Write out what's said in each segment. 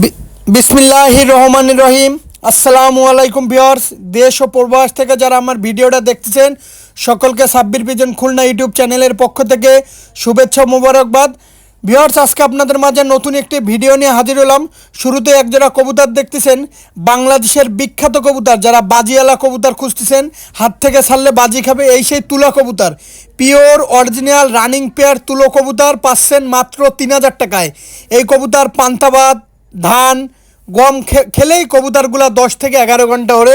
B- বিসমিল্লাহির রহমান রহিম। আসসালামু আলাইকুম ভিওর্স দেশ ও প্রবাস থেকে যারা আমার ভিডিওটা দেখতেছেন, সকলকে সাব্বির পিজন খুলনা ইউটিউব চ্যানেলের পক্ষ থেকে শুভেচ্ছা মোবারকবাদ। ভিওর্স আজকে আপনাদের মাঝে নতুন একটি ভিডিও নিয়ে হাজির হলাম। শুরুতে একজোড়া কবুতর দেখতেছেন, বাংলাদেশের বিখ্যাত কবুতর, যারা বাজিওয়ালা কবুতর খুঁজতেছেন, হাত থেকে ছাড়লে বাজি খাবে এই সেই তুলা কবুতর। পিওর, অরিজিনাল, রানিং পেয়ার তুলো কবুতর পাচ্ছেন মাত্র তিন হাজার টাকায়। এই কবুতর পান্তাবাদ ধান, গম খেলেই কবুতারগুলো দশ থেকে এগারো ঘণ্টা ধরে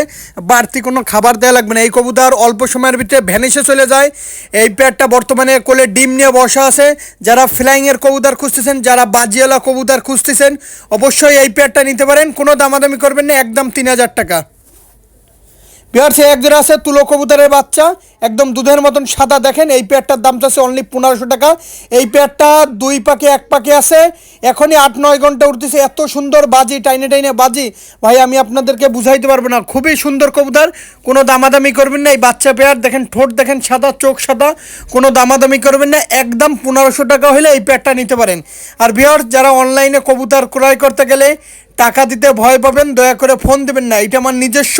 বাড়তি কোনো খাবার দেওয়া লাগবে না। এই কবুতার অল্প সময়ের ভিতরে ভ্যানিশে চলে যায়। এই প্যাডটা বর্তমানে কোলে ডিম নিয়ে বসা আছে। যারা ফ্লাইংয়ের কবুতার খুঁজতেছেন, যারা বাজিওয়ালা কবুতার খুঁজতেছেন, অবশ্যই এই প্যাডটা নিতে পারেন। কোনো দামাদামি করবেন না, একদম তিন হাজার টাকা। বিহার সে এক জোড়া আছে, তুলো কবুতরের বাচ্চা। একদম দুধের মতন সাদা, দেখেন, এই পেয়ারটার দাম চাচ্ছে অনলি পনেরোশো টাকা। এই পেয়ারটা দুই পাকে, এক পাকে আছে। এখনই আট, নয় ঘণ্টা উঠতেছে। এত সুন্দর বাজি, টাইনে টাইনে বাজি। ভাই, আমি আপনাদেরকে বুঝাইতে পারব না। খুবই সুন্দর কবুতর। কোনো দামাদামি করবেন না। এই বাচ্চা পেয়ার, দেখেন, ঠোঁট, দেখেন, সাদা, চোখ সাদা। কোনো দামাদামি করবেন না। একদম পনেরোশো টাকা হলে এই পেয়ারটা নিতে পারেন। আর বিহার, যারা অনলাইনে কবুতর ক্রয় করতে গেলে টাকা দিতে ভয় পাবেন, দয়া করে ফোন দেবেন না। এটা আমার নিজস্ব,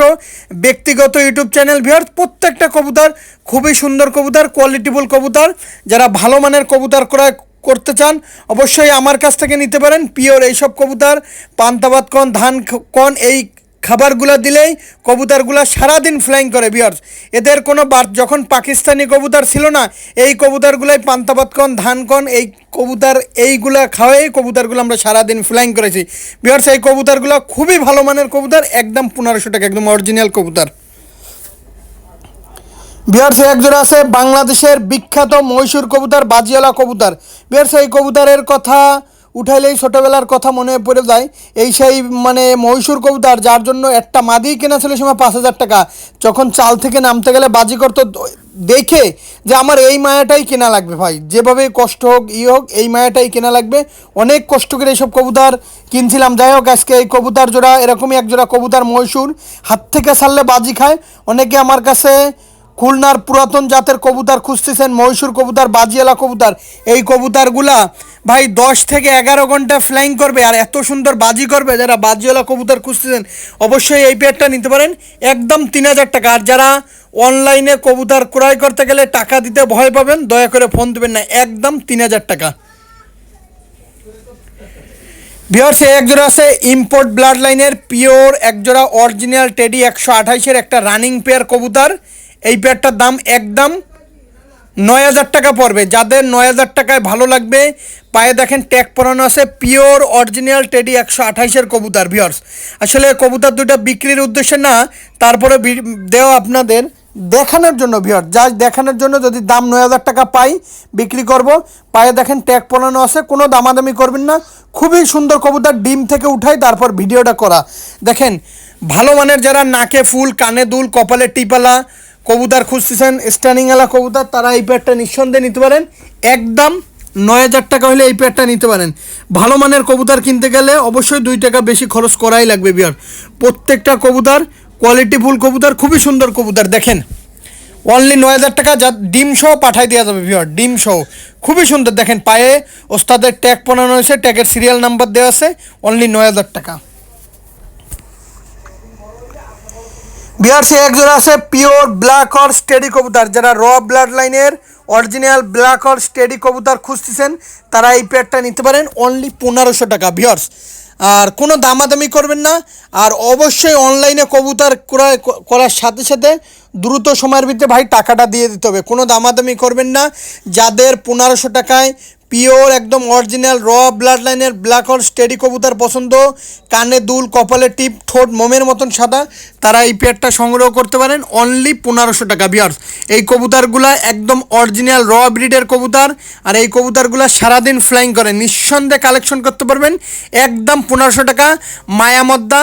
ব্যক্তিগত ইউটিউব চ্যানেল ভিওর প্রত্যেকটা কবুতর খুবই সুন্দর কবুতর কোয়ালিটিফুল কবুতর। যারা ভালো মানের কবুতর ক্রয় করতে চান, অবশ্যই আমার কাছ থেকে নিতে পারেন। পিওর এইসব কবুতর, পান্তাবাদ কন, ধান কন, এই খাবারগুলো দিলেই কবুতরগুলো সারাদিন ফ্লাইং করে বিয়ার্স এদের কোনো বার যখন পাকিস্তানি কবুতর ছিল না, এই কবুতরগুলোই ধান কন, এই কবুতর এইগুলা খাওয়াই কবুতরগুলো আমরা সারাদিন ফ্লাইং করেছি। বিয়ার্স এই কবুতরগুলো খুবই ভালো মানের কবুতর, একদম পনেরোশো টাকা, একদম অরিজিনাল কবুতর। বিহারসে এক জোড়া আছে বাংলাদেশের বিখ্যাত মহীশূর কবুতর, বাজিয়ালা কবুতর। বিহারসে এই কবুতরের কথা উঠাইলেই ছোটোবেলার কথা মনে পড়ে যায়। এই সেই মানে মহীশূর কবুতর, যার জন্য একটা মাদি কেনা ছিল সময় পাঁচ হাজার টাকা। যখন চাল থেকে নামতে গেলে বাজি করতো, দেখে যে আমার এই মায়াটাই কেনা লাগবে ভাই। যেভাবে কষ্ট হোক, ই হোক, এই মায়াটাই কেনা লাগবে। অনেক কষ্ট করে এইসব কবুতর কিনছিলাম। যাই হোক, আজকে এই কবুতর জোড়া, এরকমই এক জোড়া কবুতর মহীশূর। হাত থেকে ছাড়লে বাজি খায়। অনেকে আমার কাছে খুলনার পুরাতন জাতের কবুতর খুঁজতেছেন মহীশূর কবুতর, বাজিয়ালা কবুতর। এই কবুতরগুলা ভাই দশ থেকে এগারো ঘণ্টা ফ্লাইং করবে আর এত সুন্দর বাজি করবে যারা বাজিওয়ালা কবুতর খুঁজতেছেন, অবশ্যই এই পেয়ারটা নিতে পারেন, একদম তিন হাজার টাকা। আর যারা অনলাইনে কবুতর ক্রয় করতে গেলে টাকা দিতে ভয় পাবেন, দয়া করে ফোন দেবেন না, একদম তিন হাজার টাকা। ভিওর্স এক জোড়া আছে ইম্পোর্ট ব্লাড লাইনের পিওর এক জোড়া অরিজিনাল টেডি একশো আঠাইশের একটা রানিং পেয়ার কবুতর। এই পেয়ারটার দাম একদম নয় হাজার টাকা পড়বে। যাদের নয় হাজার টাকায় ভালো লাগবে, পায়ে দেখেন ট্যাগ পরানো আছে, পিওর অরিজিনাল টেডি একশো আঠাইশের কবুতর ভিওর্স আসলে কবুতর দুটো বিক্রির উদ্দেশ্যে না, তারপরে দেওয়া আপনাদের দেখানোর জন্য ভিওর যা দেখানোর জন্য যদি দাম নয় হাজার টাকা পাই, বিক্রি করব। পায়ে দেখেন ট্যাগ পরানো আছে, কোনো দামাদামি করবেন না। খুবই সুন্দর কবুতর, ডিম থেকে উঠাই, তারপর ভিডিওটা করা। দেখেন, ভালো মানের যারা নাকে ফুল, কানে দুল, কপালে টিপালা কবুতর খুঁজতেছেন স্ট্যান্ডিংওয়ালা কবুতর, তারা এই প্যাডটা নিঃসন্দেহে নিতে পারেন। একদম নয় হাজার টাকা হলে এই প্যাডটা নিতে পারেন। ভালো মানের কবুতর কিনতে গেলে অবশ্যই দুই টাকা বেশি খরচ করাই লাগবে, বিয়ার। প্রত্যেকটা কবুতর কোয়ালিটিফুল কবুতর, খুবই সুন্দর কবুতর, দেখেন। অনলি নয় হাজার টাকা যা ডিম সহ পাঠাই দেওয়া যাবে ভিওর ডিম সহ। খুবই সুন্দর, দেখেন, পায়ে ওস্তাদের ট্যাগ বানানো হয়েছে ট্যাগের সিরিয়াল নাম্বার দেওয়া আছে অনলি নয় হাজার টাকা। বিহার সে এক জোড়া আছে, পিওর ব্ল্যাক অর স্টেডি কবুতর। যারা র ব্লাড লাইনের অরিজিনাল ব্ল্যাক অর স্টেডি কবুতর খুঁজতেছেন, তারা এই পেয়ারটা নিতে পারেন অনলি পনেরোশো টাকা। বিয়ার্স, আর কোনো দামাদামি করবেন না, আর অবশ্যই অনলাইনে কবুতর ক্রয় করার সাথে সাথে দ্রুত সময়ের ভিতরে ভাই টাকাটা দিয়ে দিতে হবে। কোনো দামাদামি করবেন না, যাদের পনেরোশো টাকায় পিওর, একদম অরিজিনাল, র ব্লাড লাইনের ব্ল্যাক হল স্টেডি কবুতার পছন্দ। কানে দুল, কপালে টিপ, ঠোঁট, মোমের মতন সাদা। তারা এই পেয়ারটা সংগ্রহ করতে পারেন অনলি পনেরোশো টাকা। বিয়ার্স এই কবুতরগুলা একদম অরিজিনাল, র ব্রিডের কবুতার। আর এই কবুতরগুলা সারাদিন ফ্লাইং করে। নিঃসন্দেহে কালেকশন করতে পারবেন। একদম পনেরোশো টাকা। মায়ামদ্দা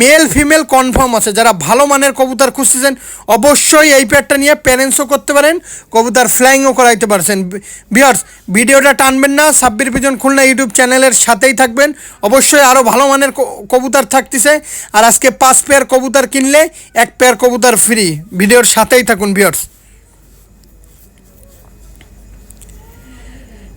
মেল ফিমেল কনফার্ম আছে। যারা ভালো মানের কবুতার খুঁজতেছেন, অবশ্যই এই পেয়ারটা নিয়ে প্যারেন্টসও করতে পারেন। কবুতার ফ্লাইংও করাইতে পারছেন। বিয়ার্স ভিডিওটা টানবেন না, সাব্বির পিজন খুলনা ইউটিউব চ্যানেলের সাথেই থাকবেন। অবশ্যই আরও ভালো মানের কবুতর থাকতেছে। আর আজকে পাঁচ পেয়ার কবুতর কিনলে এক পেয়ার কবুতর ফ্রি ভিডিওর সাথেই থাকুন বিয়ার্স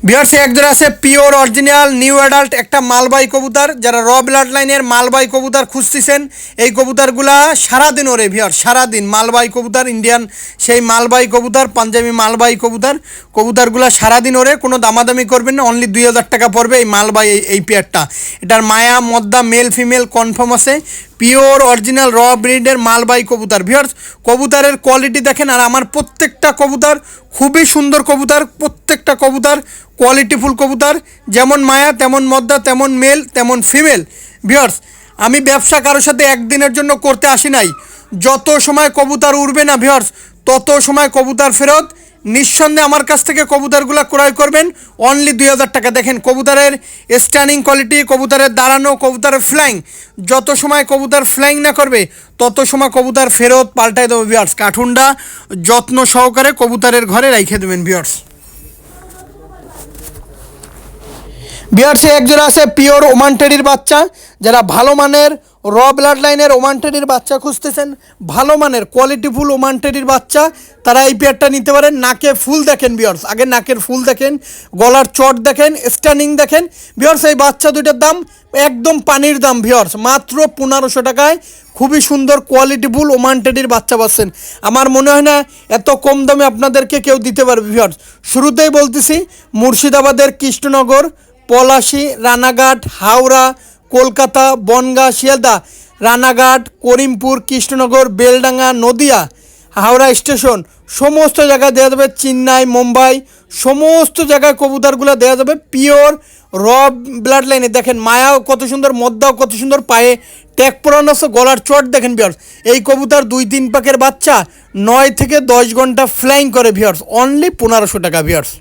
বিহার্সে একজোড়া আছে, পিওর অরিজিনাল, নিউ অ্যাডাল্ট, একটা মালবাই কবুতর। যারা র ব্লাড লাইনের মালবাই কবুতর খুঁজতেছেন, এই কবুতরগুলা সারাদিন ওরে ভিওর সারাদিন মালবাই কবুতর, ইন্ডিয়ান সেই মালবাই কবুতর, পাঞ্জাবি মালবাই কবুতর। কবুতরগুলা সারাদিন ওরে কোনো দামাদামি করবেন না অনলি দুই হাজার টাকা পড়বে এই মালবাই এই পেয়ারটা এটার মায়া, মদ্দা মেল ফিমেল কনফার্ম আছে। পিওর অরিজিনাল র ব্রিডের মালবাই কবুতর। ভিওর্স কবুতরের কোয়ালিটি দেখেন, আর আমার প্রত্যেকটা কবুতর খুবই সুন্দর কবুতর, প্রত্যেকটা কবুতর কোয়ালিটিফুল কবুতর। যেমন মায়া, তেমন মদ্দা, তেমন মেল, তেমন ফিমেল। ভিওর্স আমি ব্যবসা কারোর সাথে একদিনের জন্য করতে আসি নাই। যত সময় কবুতর উড়বে না ভিওর্স তত সময় কবুতর ফেরত নিঃসন্দেহে আমার কাছ থেকে কবুতরগুলো ক্রয় করবেন। অনলি দুই হাজার টাকা। দেখেন, কবুতরের স্ট্যান্ডিং কোয়ালিটি কবুতরের দাঁড়ানো কবুতরের ফ্লাইং যত সময় কবুতর ফ্লাইং না করবে, তত সময় কবুতর ফেরত পাল্টাই দেবো ভিওর্স কাঠুন্ডা যত্ন সহকারে কবুতরের ঘরে রেখে দেবেন ভিওর্স বিয়ার্সে একজোড়া আছে পিওর ওমান টেডির বাচ্চা। যারা ভালো মানের র ব্লাড লাইনের ওমান টেডির বাচ্চা খুঁজতেছেন, ভালো মানের কোয়ালিটিফুল ওমান টেডির বাচ্চা, তারা এই পেয়ারটা নিতে পারেন। নাকে ফুল দেখেন বিয়ার্স, আগে নাকের ফুল দেখেন, গলার চট দেখেন স্ট্যান্ডিং দেখেন। বিয়ার্স, এই বাচ্চা দুইটার দাম একদম পানির দাম ভিওর্স মাত্র পনেরোশো টাকায় খুবই সুন্দর কোয়ালিটিফুল ওমান টেডির বাচ্চা পাচ্ছেন। আমার মনে হয় না এত কম দামে আপনাদেরকে কেউ দিতে পারবে ভিওর্স শুরুতেই বলতেছি, মুর্শিদাবাদের কৃষ্ণনগর পলাশি, রানাঘাট, হাওড়া, কলকাতা, বনগাঁ, শিয়ালদা, রানাঘাট, করিমপুর, কৃষ্ণনগর, বেলডাঙ্গা, নদিয়া, হাওড়া স্টেশন, সমস্ত জায়গায় দেওয়া যাবে চেন্নাই, মুম্বাই, সমস্ত জায়গায় কবুতরগুলো দেওয়া যাবে পিওর র ব্লাড লাইনে। দেখেন মায়াও কত সুন্দর, মদ্দাও কত সুন্দর পায়ে ট্যাগ পরানো আছে, গলার চট দেখেন ভিওর্স এই কবুতর দুই তিন পাকের বাচ্চা, নয় থেকে দশ ঘণ্টা ফ্লাইং করে ভিওর্স অনলি পনেরোশো টাকা ভিওর্স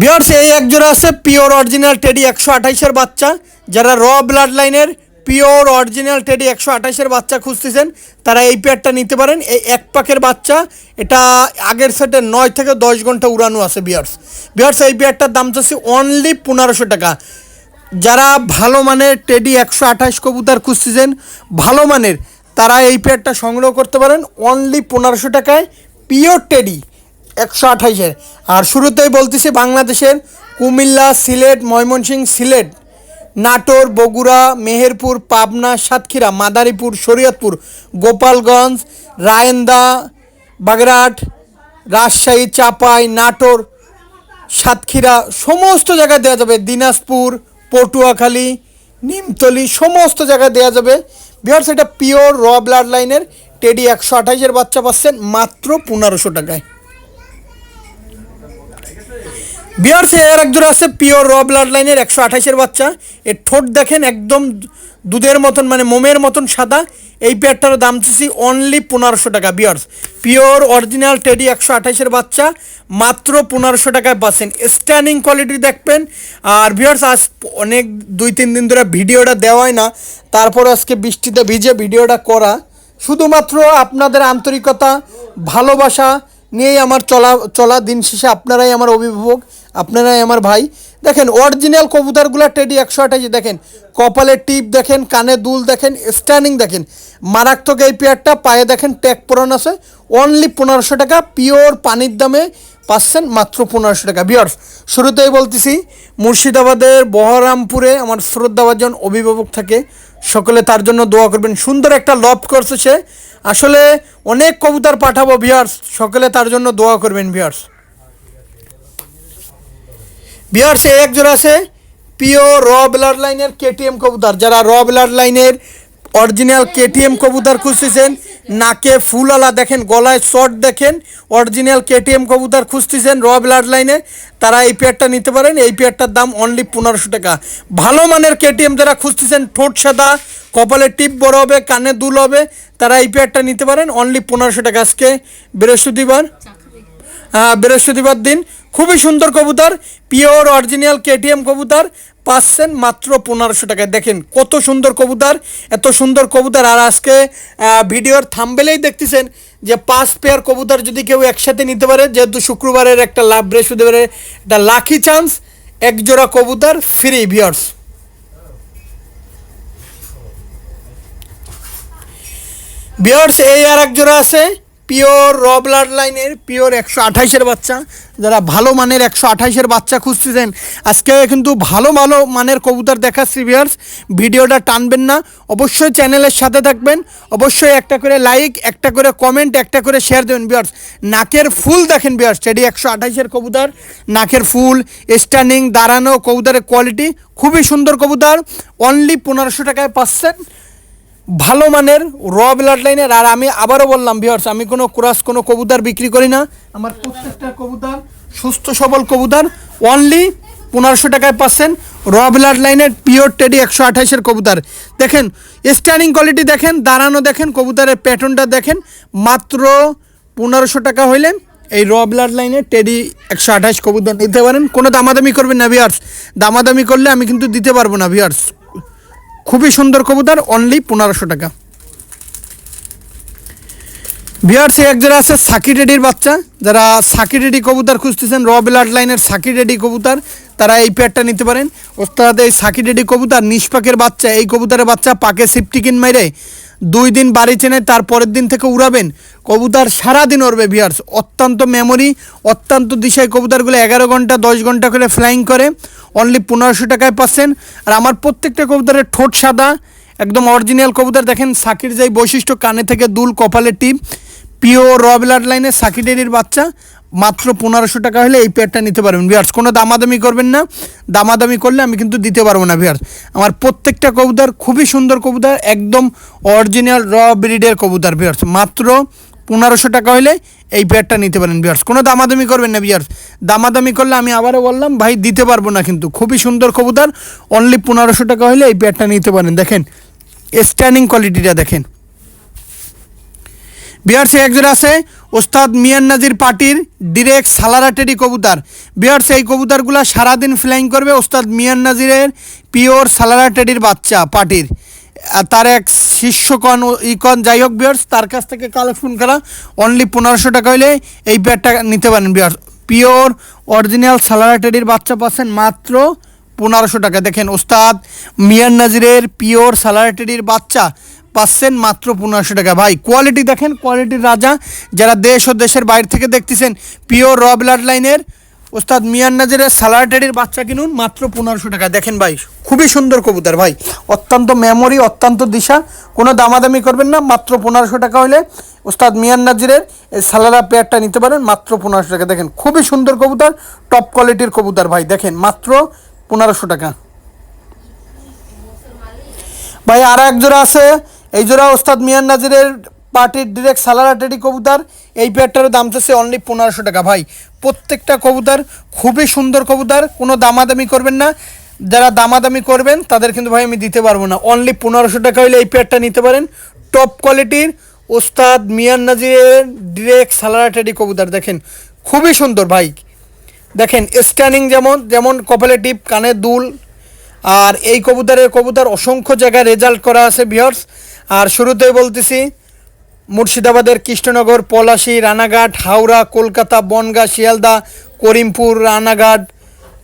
বিয়ার্স এই এক জোড়া আছে পিওর অরিজিনাল টেডি একশো আঠাইশের বাচ্চা। যারা র ব্লাড লাইনের পিওর অরিজিনাল টেডি একশো আঠাইশের বাচ্চা খুঁজতেছেন, তারা এই পেয়ারটা নিতে পারেন। এই এক পাকের বাচ্চা, এটা আগের সেটে নয় থেকে দশ ঘণ্টা উড়ানো আছে বিয়ার্স বিয়ার্স এই পেয়ারটার দাম চাচ্ছি অনলি পনেরোশো টাকা। যারা ভালো মানের টেডি একশো আঠাশ কবুতর খুঁজতেছেন, ভালো মানের, তারা এই পেয়ারটা সংগ্রহ করতে পারেন। অনলি পনেরোশো টাকায় পিওর টেডি একশো আঠাইশের। আর শুরুতেই বলতেছি বাংলাদেশের কুমিল্লা, সিলেট, ময়মনসিংহ, সিলেট, নাটোর, বগুড়া, মেহেরপুর, পাবনা, সাতক্ষীরা, মাদারীপুর, শরীয়তপুর, গোপালগঞ্জ, রায়েন্দা, বাগেরহাট, রাজশাহী, চাপাই, নাটোর, সাতক্ষীরা, সমস্ত জায়গায় দেওয়া যাবে। দিনাজপুর, পটুয়াখালী, নিমতলি, সমস্ত জায়গায় দেওয়া যাবে। বিহার সেটা পিওর র ব্লাড লাইনের টেডি একশো আঠাইশের বাচ্চা পাচ্ছেন মাত্র পনেরোশো টাকায়। বিয়ার্সে এর একজোড়া আছে পিওর র ব্লাড লাইনের একশো আঠাশের বাচ্চা। এর ঠোঁট দেখেন একদম দুধের মতন মানে মোমের মতন সাদা। এই পেয়ারটার দাম চাচ্ছি অনলি পনেরোশো টাকা, বিয়ার্স। পিওর অরিজিনাল টেডি একশো আঠাশের বাচ্চা, মাত্র পনেরোশো টাকায় পাচ্ছেন। স্ট্যান্ডিং কোয়ালিটি দেখবেন। আর বিয়ার্স, আজ অনেক দুই তিন দিন ধরে ভিডিওটা দেওয়াই না। তারপর আজকে বৃষ্টিতে ভিজে ভিডিওটা করা। শুধুমাত্র আপনাদের আন্তরিকতা, ভালোবাসা নিয়েই আমার চলা চলা দিন শেষে আপনারাই আমার অভিভাবক। আপনারাই আমার ভাই। দেখেন অরিজিনাল কবুতরগুলো টেডি একশো আঠাশি, দেখেন কপালে টিপ দেখেন, কানে দুল দেখেন স্ট্যান্ডিং দেখেন। মারাত্মক এই পেয়ারটা পায়ে দেখেন ট্যাগ পরান আছে। অনলি পনেরোশো টাকা পিওর পানির দামে পাচ্ছেন মাত্র পনেরোশো টাকা। বিয়ার্স শুরুতেই বলতেছি, মুর্শিদাবাদের বহরামপুরে আমার শ্রদ্ধাভাজন অভিভাবক থাকে। সকলে তার জন্য দোয়া করবেন। সুন্দর একটা লভ করছে সে। আসলে অনেক কবুতর পাঠাবো বিয়ার্স সকলে তার জন্য দোয়া করবেন বিয়ার্স বিহার্সে এক জোড়া আছে, পিও র ব্লাড লাইনের কেটিএম কবুতর। যারা র ব্লাড লাইনের অরিজিনাল কেটিএম কবুতর খুঁজতেছেন, নাকে ফুলওয়ালা দেখেন, গলায় শর্ট দেখেন, অরিজিনাল কেটিএম কবুতর খুঁজতেছেন র ব্লাড লাইনে তারা এই পেয়ারটা নিতে পারেন। এই পেয়ারটার দাম অনলি পনেরোশো টাকা। ভালো মানের কেটিএম যারা খুঁজতেছেন, ঠোঁট সাদা, কপালে টিপ বড় হবে, কানে দুল হবে, তারা এই পেয়ারটা নিতে পারেন, অনলি পনেরোশো টাকা আজকে, বৃহস্পতিবার। হ্যাঁ বৃহস্পতিবার দিন খুবই সুন্দর কবুতর, পিওর অরিজিনাল কেটিএম কবুতর পাচ্ছেন মাত্র পনেরোশো টাকায়। দেখেন কত সুন্দর কবুতর, এত সুন্দর কবুতর। আর আজকে ভিডিওর থাম্বেলেই দেখতেছেন যে পাঁচ পেয়ার কবুতর যদি কেউ একসাথে নিতে পারে, যেহেতু শুক্রবারের একটা লাভ বৃহস্পতিবারের একটা লাকি চান্স এক জোড়া কবুতর ফ্রি ভিওর্স বিয়ার্স এই আর এক জোড়া আছে। পিওর র ব্লাড লাইনের, পিওর একশো আঠাইশের বাচ্চা। যারা ভালো মানের একশো আঠাইশের বাচ্চা খুঁজতেছেন, আজকে কিন্তু ভালো ভালো মানের কবুতর দেখাচ্ছি ভিউয়ার্স ভিডিওটা টানবেন না। অবশ্যই চ্যানেলের সাথে থাকবেন। অবশ্যই একটা করে লাইক একটা করে কমেন্ট একটা করে শেয়ার দেবেন ভিউয়ার্স নাকের ফুল দেখেন ভিউয়ার্স এটি একশো আঠাইশের কবুতর। নাকের ফুল স্ট্যান্ডিং দাঁড়ানো কবুতরের কোয়ালিটি খুবই সুন্দর কবুতর। অনলি পনেরোশো টাকায় পাচ্ছেন। ভালো মানের র ব্লাড লাইনের আর আমি আবারও বললাম ভিওর্স আমি কোনো ক্রস, কোনো কবুতর বিক্রি করি না। আমার প্রত্যেকটা কবুতর সুস্থ, সবল কবুতর অনলি পনেরোশো টাকায় পাচ্ছেন র ব্লাড লাইনের পিওর টেডি একশো আঠাইশের কবুতর। দেখেন স্ট্যান্ডিং কোয়ালিটি দেখেন, দাঁড়ানো দেখেন, কবুতরের প্যাটার্নটা দেখেন, মাত্র পনেরোশো টাকা হইলে এই র ব্লাড লাইনের টেডি একশো আঠাশ কবুতর নিতে পারেন। কোনো দামাদামি করবেন না ভিয়ার্স দামাদামি করলে আমি কিন্তু দিতে পারব না ভিয়ার্স খুবই সুন্দর কবুতর অনলি পনেরোশো টাকা। বিহার সে এক যারা আছে সাকি রেডির বাচ্চা। যারা সাকি রেডি কবুতর খুঁজতেছেন, র ব্লাড লাইনের সাকি রেডি কবুতর, তারা এই পেয়ারটা নিতে পারেন। ওস্তাদ, এই সাকি রেডি কবুতর, নিষ্পাকের বাচ্চা, এই কবুতরের বাচ্চা পাকে সিপটিকিন মেরে দুই দিন বাড়ি চেনে, তার পরের দিন থেকে উড়াবেন। কবুতর সারাদিন উড়বে বিহার্স অত্যন্ত মেমোরি অত্যন্ত দিশায় কবুতরগুলো এগারো ঘণ্টা, দশ ঘণ্টা করে ফ্লাইং করে। অনলি পনেরোশো টাকায় পাচ্ছেন। আর আমার প্রত্যেকটা কবুতরের ঠোঁট সাদা। একদম অরিজিনাল কবুতর। দেখেন, সাকির যেই বৈশিষ্ট্য, কানে থেকে দুল, কপালে টিপ। পিওর র ব্লাড লাইনে সাকি বাচ্চা। মাত্র পনেরোশো টাকা হলে এই পেয়ারটা নিতে পারবেন। ভিয়ার্স কোনো দামাদামি করবেন না। দামাদামি করলে আমি কিন্তু দিতে পারব না ভিয়ার্স আমার প্রত্যেকটা কবুতর খুবই সুন্দর কবুতর, একদম অরিজিনাল র ব্রিডের কবুতর ভিয়ার্স মাত্র পনেরোশো টাকা হলে এই পেয়ারটা নিতে পারেন ভিয়ার্স কোনো দামাদামি করবেন না ভিয়ার্স দামাদামি করলে আমি আবারও বললাম, ভাই, দিতে পারব না কিন্তু। খুবই সুন্দর কবুতর অনলি পনেরোশো টাকা হলে এই পেয়ারটা নিতে পারেন। দেখেন স্ট্যান্ডিং কোয়ালিটিটা দেখেন। বিহারসে একজন আছে, ওস্তাদ মিয়ান নাজির পার্টির ডিরেক্ট সালারাটেরি কবুতার। বিহারসে এই কবুতরগুলো সারাদিন ফ্লাইং করবে ওস্তাদ মিয়ান নাজিরের পিওর সালারাটেরির বাচ্চা পার্টির। তার এক শিষ্যকন ও ইকন, যাই হোক বিয়ার্স তার কাছ থেকে কালেকশন করা। অনলি পনেরোশো টাকা হইলে এই প্যাডটা নিতে পারেন বিয়ার্স পিওর অরিজিনাল সালারাটেরির বাচ্চা পাচ্ছেন মাত্র পনেরোশো টাকা। দেখেন ওস্তাদ মিয়ান নাজিরের পিওর সালারাটেরির বাচ্চা পাচ্ছেন মাত্র পনেরোশো টাকা। ভাই কোয়ালিটি দেখেন কোয়ালিটির রাজা। যারা দেশ ও দেশের বাইরে থেকে দেখতেছেন পিওর র ব্লাড লাইনের ওস্তাদ মিয়ান নাজিরের সালারটেরির বাচ্চা কিনুন, মাত্র পনেরোশো টাকা। দেখেন ভাই, খুবই সুন্দর কবুতর ভাই। অত্যন্ত মেমোরি অত্যন্ত দিশা। কোনো দামাদামি করবেন না, মাত্র পনেরোশো টাকা হলে ওস্তাদ মিয়ান নাজিরের এই সালারা পেয়ারটা নিতে পারেন, মাত্র পনেরোশো টাকা। দেখেন, খুবই সুন্দর কবুতর টপ কোয়ালিটির কবুতর ভাই। দেখেন, মাত্র পনেরোশো টাকা। ভাই, আর এক জোড়া আছে এই জোড়া ওস্তাদ মিয়ান নাজিরের পার্টির ডিরেক্ট সালারা টেডি কবুতর। এই পেয়ারটারও দাম চাচ্ছে অনলি পনেরোশো টাকা। ভাই, প্রত্যেকটা কবুতর খুবই সুন্দর কবুতর, কোনো দামাদামি করবেন না। যারা দামাদামি করবেন, তাদের কিন্তু ভাই আমি দিতে পারব না। অনলি পনেরোশো টাকা হলে এই পেয়ারটা নিতে পারেন। টপ কোয়ালিটির ওস্তাদ মিয়ান নাজিরের ডিরেক্ট সালারা টেডি কবুতর দেখেন। খুবই সুন্দর ভাই। দেখেন স্ট্যান্ডিং যেমন যেমন কপালে টিপ, কানে দুল। আর এই কবুতরের কবুতর অসংখ্য জায়গায় রেজাল্ট করা আছে বিহার্স আর শুরুতেই বলতেছি, মুর্শিদাবাদের কৃষ্ণনগর, পলাশী, রানাঘাট, হাওড়া, কলকাতা, বনগাঁ, শিয়ালদা, করিমপুর, রানাঘাট,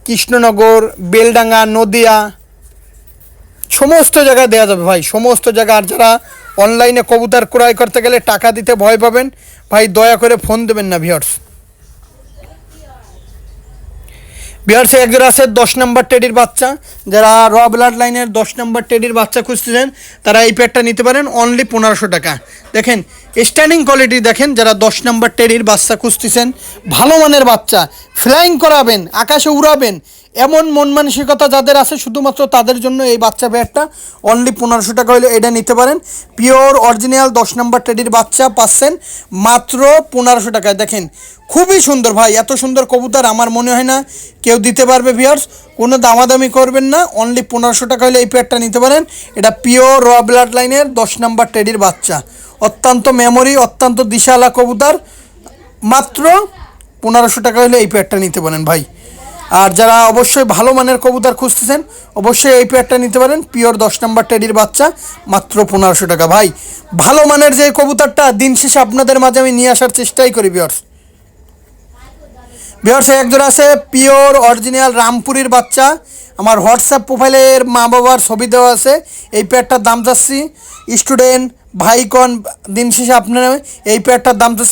কৃষ্ণনগর, বেলডাঙ্গা, নদিয়া, সমস্ত জায়গায় দেওয়া যাবে ভাই, সমস্ত জায়গা। আর যারা অনলাইনে কবুতর ক্রয় করতে গেলে টাকা দিতে ভয় পাবেন, ভাই দয়া করে ফোন দেবেন না ভিওর্স বিহারসে একজন আছে, দশ নম্বর টেডির বাচ্চা। যারা র ব্লাড লাইনের দশ নম্বর টেডির বাচ্চা খুঁজতেছেন, তারা এই প্যাডটা নিতে পারেন অনলি পনেরোশো টাকা। দেখেন স্ট্যান্ডিং কোয়ালিটি দেখেন, যারা দশ নম্বর টেডির বাচ্চা খুঁজতেছেন, ভালো মানের বাচ্চা ফ্লাইং করাবেন, আকাশে উড়াবেন এমন মন মানসিকতা যাদের আছে, শুধুমাত্র তাদের জন্য এই বাচ্চা ব্যাটটা অনলি পনেরোশো টাকা হলে এটা নিতে পারেন। পিওর অরিজিনাল দশ নম্বর টেডির বাচ্চা পাচ্ছেন মাত্র পনেরোশো টাকায়। দেখেন, খুবই সুন্দর ভাই, এত সুন্দর কবুতর আমার মনে হয় না কেউ দিতে পারবে ভিয়ার্স কোনো দামাদামি করবেন না অনলি পনেরোশো টাকা হলে এই প্যাডটা নিতে পারেন। এটা পিওর র ব্লাড লাইনের দশ নম্বর টেডির বাচ্চা। অত্যন্ত মেমোরি অত্যন্ত দিশালা কবুতর, মাত্র পনেরোশো টাকা হলে এই প্যাডটা নিতে পারেন ভাই। আর যারা অবশ্যই ভালো মানের কবুতর খুঁজতেছেন, অবশ্যই এই পেয়ারটা নিতে পারেন। পিওর দশ নম্বর টেডির বাচ্চা, মাত্র পনেরোশো টাকা। ভাই, ভালো মানের যে কবুতরটা দিন শেষে আপনাদের মাঝে আমি নিয়ে আসার চেষ্টাই করি বিয়ার্স বিয়ার্স একজন আছে পিওর অরিজিনাল রামপুরির বাচ্চা। আমার হোয়াটসঅ্যাপ প্রোফাইলের মা বাবার ছবি দেওয়া আছে। এই পেয়ারটার দাম যাচ্ছি স্টুডেন্ট ভাই কন দিন শেষে আপনারা এই পেয়ারটার দাম তো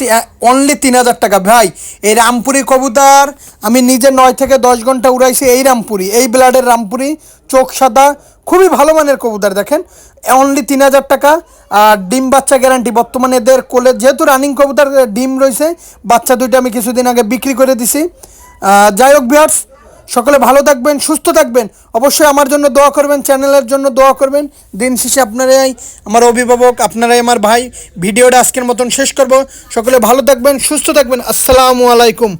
অনলি তিন হাজার টাকা। ভাই, এই রামপুরি কবুতার, আমি নিজে নয় থেকে দশ ঘণ্টা উড়াইছি এই রামপুরি, এই ব্লাডের রামপুরি, চোখ সাদা, খুবই ভালো মানের কবুতর, দেখেন। অনলি তিন হাজার টাকা, আর ডিম বাচ্চা গ্যারান্টি বর্তমানে এদের কোলে যেহেতু রানিং কবুতার, ডিম রয়েছে, বাচ্চা দুইটা আমি কিছুদিন আগে বিক্রি করে দিছি। যাই হোক বিহার্স সকলে ভালো থাকবেন, সুস্থ থাকবেন। অবশ্যই আমার জন্য দোয়া করবেন, চ্যানেলের জন্য দোয়া করবেন। দিন শেষে আপনারাই আমার অভিভাবক, আপনারাই আমার ভাই। ভিডিওটা আজকের মতন শেষ করব। সকলে ভালো থাকবেন, সুস্থ থাকবেন। আসসালামু আলাইকুম।